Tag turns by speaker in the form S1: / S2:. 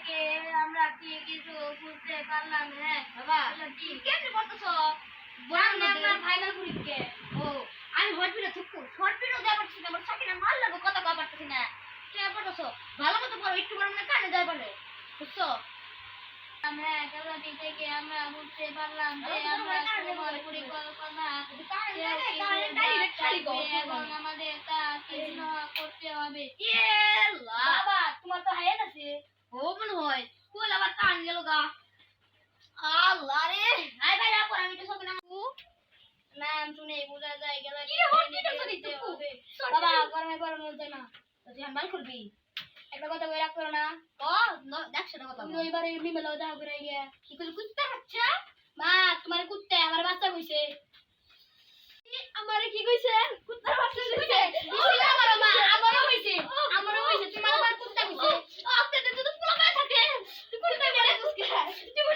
S1: থেকে আমরা কি কিছু বুঝতে পারলাম? হ্যাঁ
S2: বাবা।
S1: এগুলো কি
S2: কেমনে করতেছো
S1: সামনে আমরা ফাইনাল পরীক্ষা
S2: ও আমি হট ভিডিও থুকু শর্ট ভিডিও দেওয়া পারছি না আমার সাকিনা মাল লাগো কথা কওয়া পারতেছি না। কে পারতেছো ভালো মতো পড়ো একটু বড় মানে কানে যায় বলে। বুঝছ?
S1: হ্যাঁ খেলাটি থেকে আমরা বুঝতে পারলাম যে আমরা পরিকল্পনা এবং আমাদের তা তীক্ষ্ণ করতে হবে
S2: বাবা তোমার তো হাইয়াত আছে ও মনে হয় কোল আবার গেল আল্লাহ রে আই ভাই রাখো আমি তো সব নাম
S1: নাম শুনে বোঝা যায় খেলাটি
S2: কি হট ভিডিও শুনি
S1: দিতে
S2: বাবা
S1: বাবা গরমে গরম বলতে না।
S2: তো ধ্যান ভালো করবি?
S1: একটা কথা বলে রাখতো না।
S2: ও দেখছ না কথা
S1: তুমি দেখা করে গিয়া।
S2: কি করে কুত্তা
S1: মা তোমার
S2: Давай.